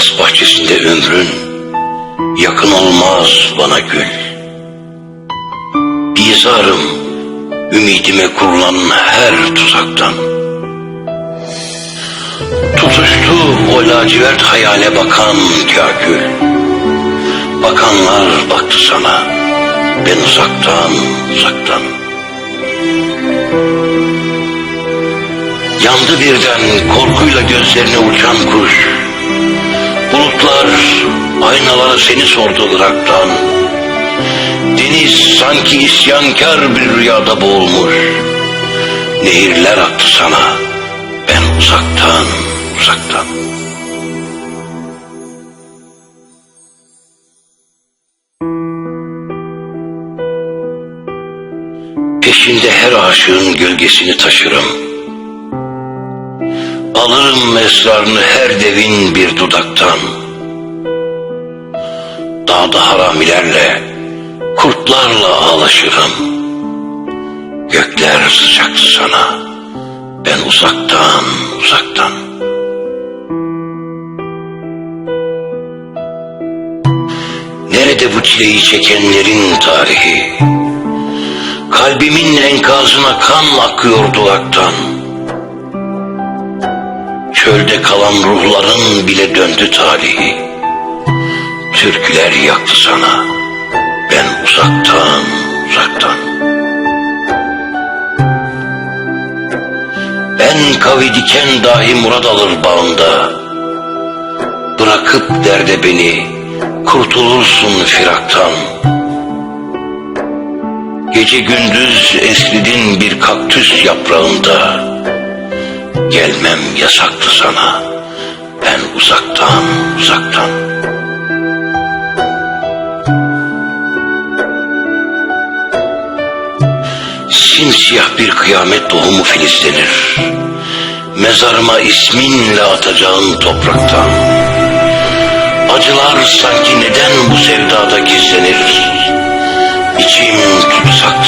Has bahçesinde ömrün yakın olmaz bana gül. Bizarım ümidime kurulan her tuzaktan. Tutuştu o lacivert hayale bakan kâkül. Bakanlar baktı sana, ben uzaktan uzaktan. Yandı birden korkuyla gözlerine uçan kuş. Bulutlar aynalara seni sordu Irak'tan. Deniz sanki isyankar bir rüyada boğulmuş. Nehirler attı sana, ben uzaktan uzaktan. Peşinde her aşığın gölgesini taşırım. Alırım esrarını her devin bir dudaktan. Dağda haramilerle, kurtlarla ağlaşırım. Gökler sıcak sana, ben uzaktan uzaktan. Nerede bu çileyi çekenlerin tarihi? Kalbimin enkazına kan akıyor dudaktan. Çölde kalan ruhların bile döndü talihi. Türküler yaktı sana, ben uzaktan uzaktan. Ben kavi diken dahi murad alır bağında. Bırakıp derde beni, kurtulursun firaktan. Gece gündüz esridin bir kaktüs yaprağında. Gelmem yasaktı sana, ben uzaktan uzaktan. Simsiyah bir kıyamet tohumu filizlenir. Mezarıma isminle atacağın topraktan. Acılar sanki neden bu sevdada gizlenir? İçim tutsaktı